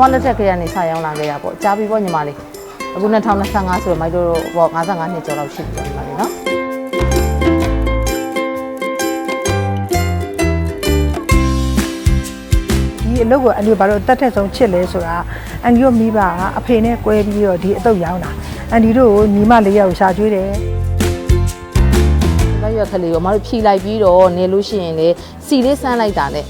မလက်ထက်ကလေးကနေစရောင်းလာခဲ့ရပေါ့ကြားပြီပေါ့ညီမလေးအခု2025ဆိုတော့မိုက်တို့ပေါ့55နှစ်ကျော်လောက်ရှိပြီပေါ့ညီမလေးနော်ဒီအလုပ်ကိုအန်ဒီဘာလို့တတ်ထက်ဆုံးချစ်လဲဆိုတာအန်ဒီတို့မိဘကအဖေနဲ့꿰ပြီးတော့ဒီအတုပ်ရောင်းတာအန်ဒီတို့ကိုညီမလေးယောက်ရှာကျွေးတယ်လက်ရွက်ကလေးကိုမတို့ဖြီလိုက်ပြီးတော့နေလို့ရှိရင်လေစီလေးဆန်းလိုက်တာနဲ့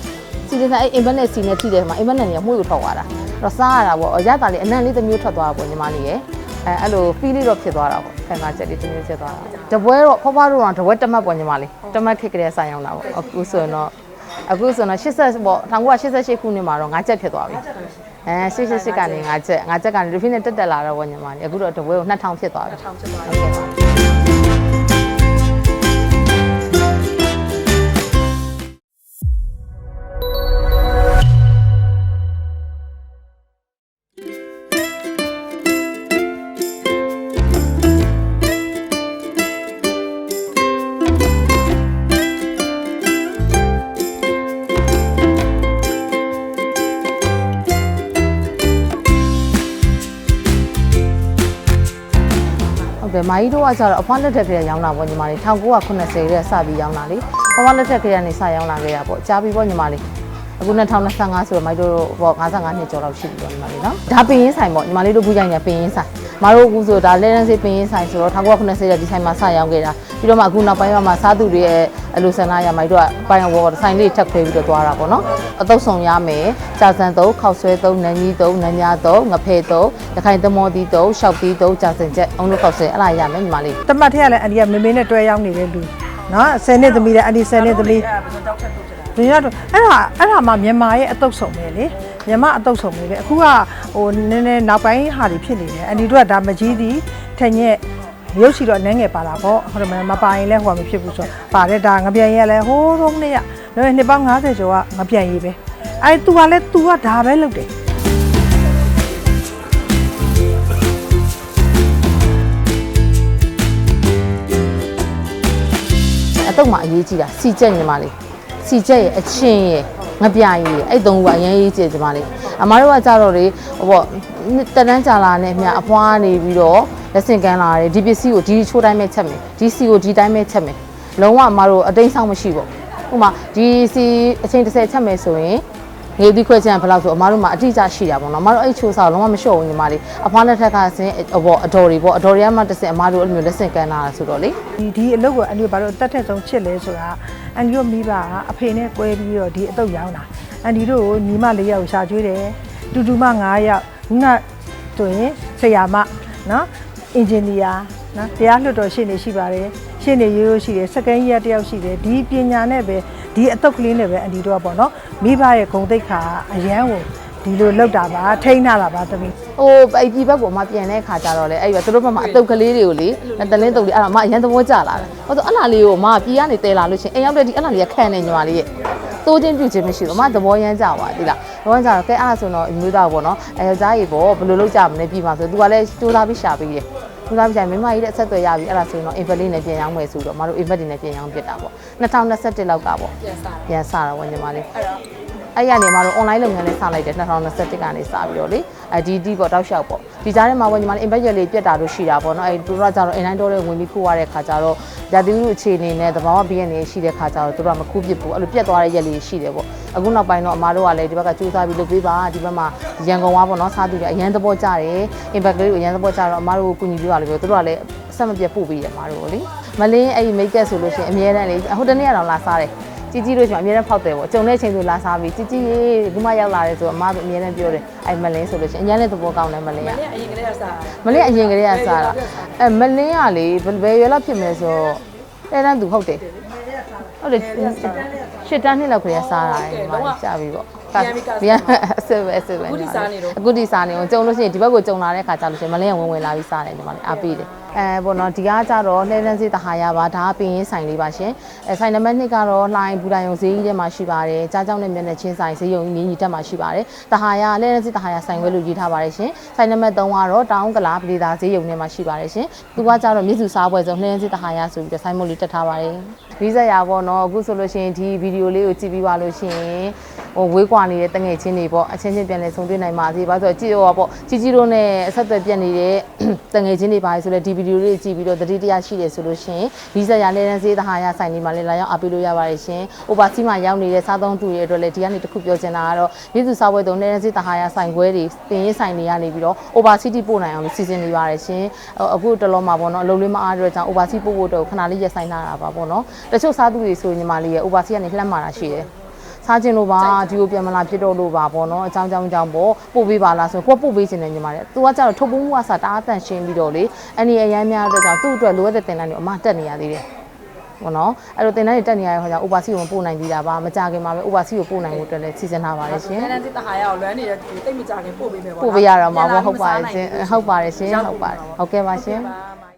စီလေးဆန်းအဲ့အင်ဘက်နဲ့စီနဲ့ထိတယ်မှာအင်ဘက်နဲ့နေမှုကိုထွက်သွားတာအဲ့ တော့စားရတာပေါ့အရတာလေးအနံ့လေးတစ်မျိုးထွက်သွားတာပေါ့ညီမလေးရဲ့အဲအဲ့လိုဖီးလေးတော့ဖြစ်သွားတာပေါ့ခံစားချက်လေးတစ်မျိုးဖြစ်သွားတာတပွဲတော့ဖွားဖွားတို့တော့တပွဲတက်မှတ်ပေါ့ညီမလေးတက်မှတ်ခက်ကလေးဆန်းရောက်တာပေါ့အခုဆိုရင်တော့အခုဆိုတော့80ပေါ့1988ခုနှစ်မှာတော့5ချက်ဖြစ်သွားပြီအဲ88ကနေ5ချက်5ချက်ကနေဒီဖိနဲ့တက်တက်လာတော့ပေါ့ညီမလေးအခုတော့တပွဲကို2000ဖြစ်သွားပြီ2000ဖြစ်သွားပြီ ဟုတ်ကဲ့ပါဟုတ်တယ်မာကြီးတို့ကကျတော့အဖွားလက်ထက်ကလေးရောင်းတာပေါ့ညီမလေး1990ရဲ့စပြီးရောင်းတာလေအဖွားလက်ထက်ကလေးကနေစရောင်းလာခဲ့ရပေါ့ကြားပြီပေါ့ညီမလေးအခု2025ဆိုတော့မိုက်တို့ပေါ့55နှစ်ကျော်လောက်ရှိပြီပေါ့ညီမလေးနော်ဒါပင်ရင်းဆိုင်ပေါ့ညီမလေးတို့ဘူးကြိုင်နေပင်ရင်းဆိုင် မတို့အခုဆိုဒါလဲလန်းစေးပင်ရင်းဆိုင်ဆိုတော့1990ရဲ့ဒီဆိုင်မှာစရောင်းခဲ့တာပြီးတော့မှအခုနောက်ပိုင်းမှာစားသူတွေရဲ့အလိုဆန္ဒရမိုက်တို့ကပိုင်းဝေါ်ဆိုင်လေးထပ်ခွဲပြီးတော့သွားတာပေါ့နော်အသုတ်ဆောင်ရမယ်ကြာစံသုံးခောက်ဆွဲသုံးနန်းကြီးသုံးနန်းညာသုံးငဖဲသုံးရခိုင်သမောတီသုံးရှောက်တီသုံးကြာစံချက်အောင်လို့ခောက်ဆွဲအဲ့လာရမယ်ညီမလေးတမတ်ထက်ကလည်းအန်ဒီကမေမေနဲ့တွဲရောက်နေတဲ့လူနော်10နှစ်သမီးတဲ့အန်ဒီ10နှစ်သမီး ဒီရတော့အဲ့ဒါအဲ့ဒါမှမြန်မာရဲ့အတုပ်ဆောင်ပဲလေမြန်မာအတုပ်ဆောင်ပဲလေအခုကဟိုနည်းနည်းနောက်ပိုင်းဟာတွေဖြစ်နေတယ်အန်ဒီတို့ကဒါမကြီးသည်ထက်ညက်ရုပ်ရှိတော့နည်းငယ်ပါတာပေါ့ဟုတ်တယ်မမပါရင်လည်းဟိုမဖြစ်ဘူးဆိုပါတယ်ဒါငပြန်ရလဲဟိုးတော့နေ့ရဒါပေမဲ့နှစ်ပေါင်း90ကျော်ကငပြန်ရေးပဲအဲ့ तू ကလည်း तू ကဒါပဲလုပ်တယ်အတုပ်မှာအရေးကြီးတာစီချက်ညီမလေး စီချက်ရဲ့အချင်းရဲ့ငပြရည်ရဲ့အဲ့သုံးခုကအရင်ရေးကြည့်ညီမလေးအမားတို့ကကြတော့လေဟိုပေါ့တန်းတန်းကြာလာနဲ့မြအဖွားနေပြီးတော့လက်ဆင့်ကမ်းလာတယ်ဒီပစ္စည်းကိုဒီချိုးတိုင်းပဲချက်မယ်ဒီစီကိုဒီတိုင်းပဲချက်မယ်လုံးဝအမားတို့အတိမ်ဆောင်မရှိဘူးဥပမာဒီစီအချိန်30ချက်မယ်ဆိုရင် နေဒီခွဲချန်ဘယ်လောက်ဆိုအမားတို့မှာအတိအကျရှိတာပေါ့နော်အမားတို့အဲ့ချိုးစားလုံးဝမလျှော့ဘူးညီမလေးအဖွားလက်ထက်ကဆင်းအပေါ်အတော်တွေပေါ့အတော်တွေကမှတစ်စင်အမားတို့အဲ့လိုမျိုးလက်ဆင့်ကမ်းလာတာဆိုတော့လေဒီဒီအလုပ်ကိုအန်ဒီဘာလို့တတ်ထက်ဆုံးချစ်လဲဆိုတာအန်ဒီတို့မိဘကအဖေနဲ့꿰ပြီးတော့ဒီအတုပ်ရောင်းတာအန်ဒီတို့ကိုညီမလေးယောက်ရှာကျွေးတယ်တူတူမ9ယောက်ခုနဆိုရင်ဆရာမနော်အင်ဂျင်နီယာ နော်တရားလွှတ်တော်ရှေ့နေရှိပါတယ်ရှေ့နေရိုးရိုးရှိတယ်စကန်ကြီးတယောက်ရှိတယ်ဒီပညာနဲ့ပဲဒီအတုပ်ကလေးနဲ့ပဲအန်ဒီတို့ကပေါ့နော်မိဘရဲ့ဂုံတိတ်ခါအရန်ကိုဒီလိုလောက်တာပါထိန်းထားတာပါသမီးဟိုအဲ့ဒီဘက်ကိုမှပြန်တဲ့ခါကျတော့လေအဲ့ဒီသူတို့ဘက်မှာအတုပ်ကလေးတွေကိုလေတလင်းတုပ်လေးအဲ့ဒါမှအရန်သဘောကျလာတယ်ဟိုဆိုအလားလေးကိုမှပြည်ကနေတဲလာလို့ချင်းအိမ်ရောက်တဲ့ဒီအလားလေးကခံနေညီမလေးရဲ့တိုးချင်းပြုတ်ချင်းမရှိဘူးအမသဘောရမ်းကြပါဒီလားသဘောရမ်းကြတော့ကဲအဲ့ဒါဆိုတော့အမျိုးသားပေါ့နော်အဲယောက်ျားကြီးပေါ့ဘယ်လိုလုပ်ကြမလဲပြည်မှာဆိုသူကလည်းစူးစမ်းပြီးရှာပေးတယ် စူးစမ်းပြီးရှာမိမကြီးတဲ့အဆက်အသွယ်ရပြီအဲ့ဒါဆိုရင်တော့ invalid နဲ့ပြန်ရောင်းမယ်ဆိုတော့မတို့ invalid နဲ့ပြန်ရောင်းပြစ်တာပေါ့2021လောက်ကပေါ့ပြန်စတာပေါ့ညီမလေးအဲ့တော့အဲ့ရနေမှာတော့ online လုပ်ငန်းလေးစလိုက်တယ်2021ကနေစပြီးတော့လေအဲဒီဒီပေါ့တောက်လျှောက်ပေါ့ဒီကြားထဲမှာပေါ့ညီမလေး impact လေးပြတ်တာတို့ရှိတာပေါ့နော်အဲသူတို့ကကြတော့ inline တော့ဝင်ပြီးခိုးရတဲ့ခါကျတော့ရာသီဥတုအခြေအနေနဲ့သဘာဝဘေးအနေရှိတဲ့ခါကျတော့သူတို့ကမခုပစ်ဘူးအဲ့လိုပြတ်သွားတဲ့ရက်လေးရှိတယ်ပေါ့ အခုနောက်ပိုင်းတော့အမားတို့ကလည်းဒီဘက်ကစူးစမ်းပြီးလုပ်ပေးပါဒီဘက်မှာရန်ကုန်ကပေါ့နော်စားသူတွေအရန်သဘောကျတယ် impact လေးကိုအရန်သဘောကျတော့အမားတို့ကိုကူညီပြရလို့ပြောသူတို့ကလည်းအဆက်မပြတ်ပို့ပေးတယ်အမားတို့ကိုလေမလင်းအဲ့ဒီ make up ဆိုလို့ရှိရင်အများတန်းလေဟိုတနေ့ကတော့လာစားတယ် ជីជីတို့ကျွန်တော်အများနဲ့ဖောက်တယ်ပေါ့ကြုံတဲ့အချိန်ဆိုလာစားပြီးជីជីရေဒီမှရောက်လာတယ်ဆိုတော့အမတို့အများနဲ့ပြောတယ်အဲ့မလင်းဆိုလို့ရှိရင်အញ្ញမ်းနဲ့သဘောကောင်းတယ်မလင်းက အရင်ကလေးကစား မလင်းအရင်ကလေးကစားတာအဲမလင်းကလေဘယ်ဘယ်ရွယ်လောက်ဖြစ်မလဲဆိုတော့တဲ့တန်းသူဟုတ်တယ်ဟုတ်တယ် ရှစ်တန်းနှစ်လောက်ကလေးကစားတာလေဒီမှာကြာပြီပေါ့ပြန်အစစ်ပဲအစစ်ပဲအခုဒီစားနေတော့ကြုံလို့ရှိရင်ဒီဘက်ကိုကြုံလာတဲ့ခါကျလို့ရှိရင်မလင်းကဝင်ဝင်လာပြီးစားတယ်ဒီမှာလေအားပေးတယ် အဲပေါ့နော်ဒီကကြတော့လှဲတန်းစီတဟာရပါဒါကပင်ရင်းဆိုင်လေးပါရှင်အဲဆိုင်နံပါတ်2ကတော့လှိုင်းဘူတိုင်ုံဈေးကြီးထဲမှာရှိပါတယ်ကြားကြောင်းနဲ့မျက်နှာချင်းဆိုင်ဈေးရုံကြီးမြင်းကြီးတက်မှာရှိပါတယ်တဟာရလှဲတန်းစီတဟာရဆိုင်ခွဲလို့ရေးထားပါတယ်ရှင်ဆိုင်နံပါတ်3ကတော့တောင်းကလာပလီသာဈေးရုံထဲမှာရှိပါတယ်ရှင်သူကကြတော့မြစ်စုစားပွဲဆုံးလှဲတန်းစီတဟာရဆိုပြီးတော့ဆိုင်မုတ်လေးတက်ထားပါတယ်ဗီဇာရပေါ့နော်အခုဆိုလို့ရှိရင်ဒီဗီဒီယိုလေးကိုကြည့်ပြီးပါလို့ရှိရင် ဟိုဝေးကွာနေတဲ့တငယ်ချင်းတွေပေါ့အချင်းချင်းပြန်လဲဆုံတွေ့နိုင်ပါစေဘာလို့ဆိုတော့ကြည့်ရောပေါ့ကြီးကြီးတို့နဲ့အဆက်အသွယ်ပြတ်နေတဲ့တငယ်ချင်းတွေပါလေဆိုလဲဒီဗီဒီယိုလေးကြည့်ပြီးတော့တတိတရားရှိတယ်ဆိုလို့ရှိရင်ဒီဆက်ရနေတန်းစေးတဟာရဆိုင်နေမှာလေလာရောက်အားပေးလို့ရပါတယ်ရှင်။ overseas မှာရောက်နေတဲ့စားသုံးသူတွေအတွက်လည်းဒီကနေတစ်ခုပြောချင်တာကတော့ပြည်သူစားပွဲတုံးနေတန်းစေးတဟာရဆိုင်ခွဲတွေတင်ရင်ဆိုင်တွေကနေပြီးတော့ overseas ပို့နိုင်အောင်စီစဉ်နေပါတယ်ရှင်။အခုတလောမှာပေါ့နော်အလုံးလေးမအားတဲ့ကြောင့် overseas ပို့ဖို့တော့ခဏလေးရက်ဆိုင်လာတာပါပေါ့နော်။တချို့စားသူတွေဆိုရင်ညီမလေးရဲ့ overseas ကနေလှမ်းမာတာရှိတယ်။ စားခြင်းလို့ပါဒီကိုပြန်မလာဖြစ်တော့လို့ပါပေါ့နော်အကြောင်းကြောင်းကြောင့်ပေါ့ပို့ပေးပါလားဆိုကိုကပို့ပေးခြင်းနဲ့ညီမလေးသူကကြတော့ထုတ်ပိုးမှုကစားတအားတန့်ရှင်းပြီးတော့လေအန်ဒီအရမ်းများတဲ့ကြောင့်သူ့အတွက်လိုအပ်တဲ့တင်တန်းတွေအမတက်နေရသေးတယ်ပေါ့နော်အဲ့တော့တင်တန်းတွေတက်နေရတဲ့ခါကျ overseas ကိုပို့နိုင်သေးတာပါမကြခင်မှာပဲ overseas ကိုပို့နိုင်ဖို့အတွက်လည်းစီစဉ်ထားပါတယ်ရှင်နည်းနည်းစစ်တဟာရအောင်လွမ်းနေတဲ့သူတိတ်မကြခင်ပို့ပေးမယ်ပေါ့ပို့ပေးရတော့မှာပေါ့ဟုတ်ပါတယ်ရှင်ဟုတ်ပါတယ်ရှင်ဟုတ်ပါတယ်ဟုတ်ကဲ့ပါရှင်ပါ